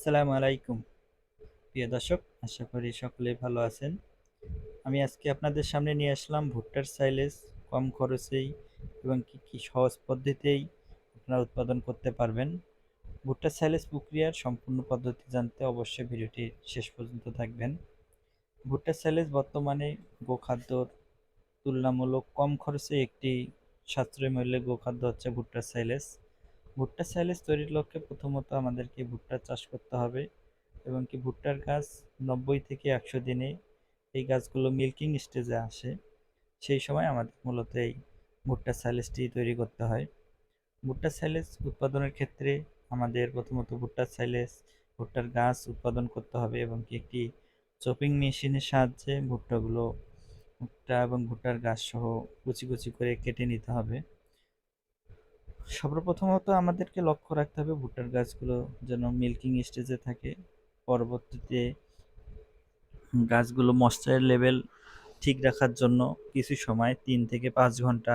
আসসালামু আলাইকুম। প্রিয় দর্শক, আশা করি সকলেই ভালো আছেন। আমি আজকে আপনাদের সামনে নিয়ে আসলাম ভুট্টার সাইলেজ, কম খরচেই এবং কি কি সহজ পদ্ধতিতেই আপনারা উৎপাদন করতে পারবেন। ভুট্টার সাইলেজ প্রক্রিয়ার সম্পূর্ণ পদ্ধতি জানতে অবশ্যই ভিডিওটি শেষ পর্যন্ত থাকবেন। ভুট্টার সাইলেজ বর্তমানে গোখাদ্যর তুলনামূলক কম খরচে একটি সাশ্রয় মূল্যে গোখাদ্য হচ্ছে ভুট্টার সাইলেজ। ভুট্টা সাইলেজ তৈরির লক্ষ্যে প্রথমত আমাদেরকে ভুট্টা চাষ করতে হবে এবং কি ভুট্টার গাছ নব্বই থেকে একশো দিনে এই গাছগুলো মিল্কিং স্টেজে আসে। সেই সময় আমাদের মূলত এই ভুট্টা সাইলেজটি তৈরি করতে হয়। ভুট্টা সাইলেজ উৎপাদনের ক্ষেত্রে আমাদের প্রথমত ভুট্টার সাইলেজ ভুট্টার গাছ উৎপাদন করতে হবে এবং কি একটি চপিং মেশিনের সাহায্যে ভুট্টাগুলো, ভুট্টা এবং ভুট্টার গাছ সহ কুচি কুচি করে কেটে নিতে হবে। সর্বপ্রথমত আমাদেরকে লক্ষ্য রাখতে হবে ভুট্টার গাছগুলো যেন মিল্কিং স্টেজে থাকে। পরবর্তীতে গাছগুলো মশ্চার লেভেল ঠিক রাখার জন্য কিছু সময় তিন থেকে পাঁচ ঘণ্টা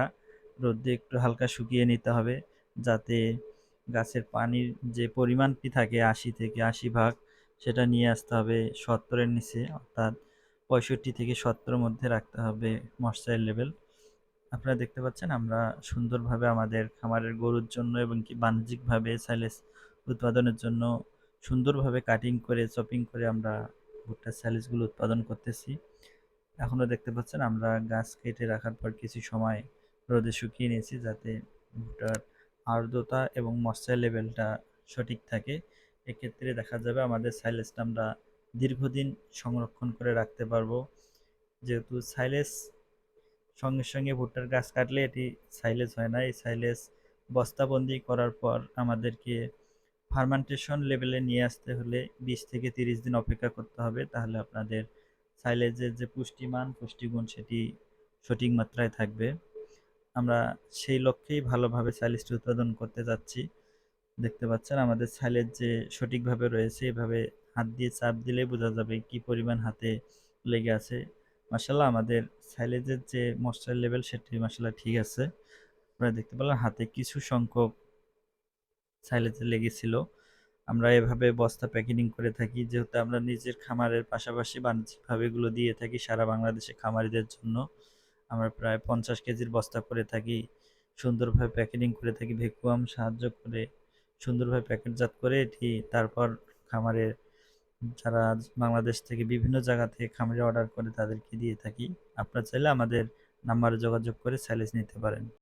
রোদে একটু হালকা শুকিয়ে নিতে হবে যাতে গাছের পানির যে পরিমাণটি থাকে আশি থেকে আশি ভাগ সেটা নিয়ে আসতে হবে সত্তরের নিচে, অর্থাৎ পঁয়ষট্টি থেকে সত্তরের মধ্যে রাখতে হবে মশ্চার লেভেল আপনারা দেখতে পাচ্ছেন, আমরা সুন্দরভাবে আমাদের খামারের গরুর জন্য এবং কি বাণিজ্যিকভাবে সাইলেজ উৎপাদনের জন্য সুন্দরভাবে কাটিং করে চপিং করে আমরা ভুট্টার স্যালিসগুলো উৎপাদন করতেছি। এখনও দেখতে পাচ্ছেন, আমরা গাছ কেটে রাখার পর কিছু সময় রোদে শুকিয়ে নিয়েছি যাতে ভুট্টার আর্দ্রতা এবং মশ্চার লেভেলটা সঠিক থাকে। এক্ষেত্রে দেখা যাবে আমাদের সাইলেসটা আমরা দীর্ঘদিন সংরক্ষণ করে রাখতে পারব। যেহেতু সাইলেস সঙ্গে সঙ্গে ভুট্টার গাছ কাটলে এটি সাইলেজ হয় না। এই সাইলেজ বস্তাবন্দি করার পর আমাদেরকে ফার্মান্টেশন লেভেলে নিয়ে আসতে হলে বিশ থেকে তিরিশ দিন অপেক্ষা করতে হবে। তাহলে আপনাদের সাইলেজের যে পুষ্টিমান, পুষ্টিগুণ সেটি সঠিক মাত্রায় থাকবে। আমরা সেই লক্ষ্যেই ভালোভাবে সাইলেজটি উৎপাদন করতে যাচ্ছি। দেখতে পাচ্ছেন আমাদের সাইলেজ যে সঠিকভাবে রয়েছে, এভাবে হাত দিয়ে চাপ দিলে বোঝা যাবে কি পরিমাণ হাতে লেগে আছে। মাসাল্লাহ আমাদের সাইলেজের যে মশ্চার লেভেল সেটি মাসাল্লাহ ঠিক আছে। আপনারা দেখতে পেলাম হাতে কিছু সংখ্যক সাইলেজে লেগেছিল আমরা এভাবে বস্তা প্যাকেটিং করে থাকি, যেহেতু আমরা নিজের খামারের পাশাপাশি বাণিজ্যিকভাবে এগুলো দিয়ে থাকি সারা বাংলাদেশে খামারিদের জন্য। আমরা প্রায় পঞ্চাশ কেজির বস্তা করে থাকি, সুন্দরভাবে প্যাকেটিং করে থাকি ভেকুয়াম সাহায্য করে সুন্দরভাবে প্যাকেটজাত করে এটি তারপর খামারের যারা বাংলাদেশ থেকে বিভিন্ন জায়গা থেকে খামারি অর্ডার করে তাদেরকে দিয়ে থাকি। আপনারা চাইলে আমাদের নাম্বারে যোগাযোগ করে স্যালেজ নিতে পারেন।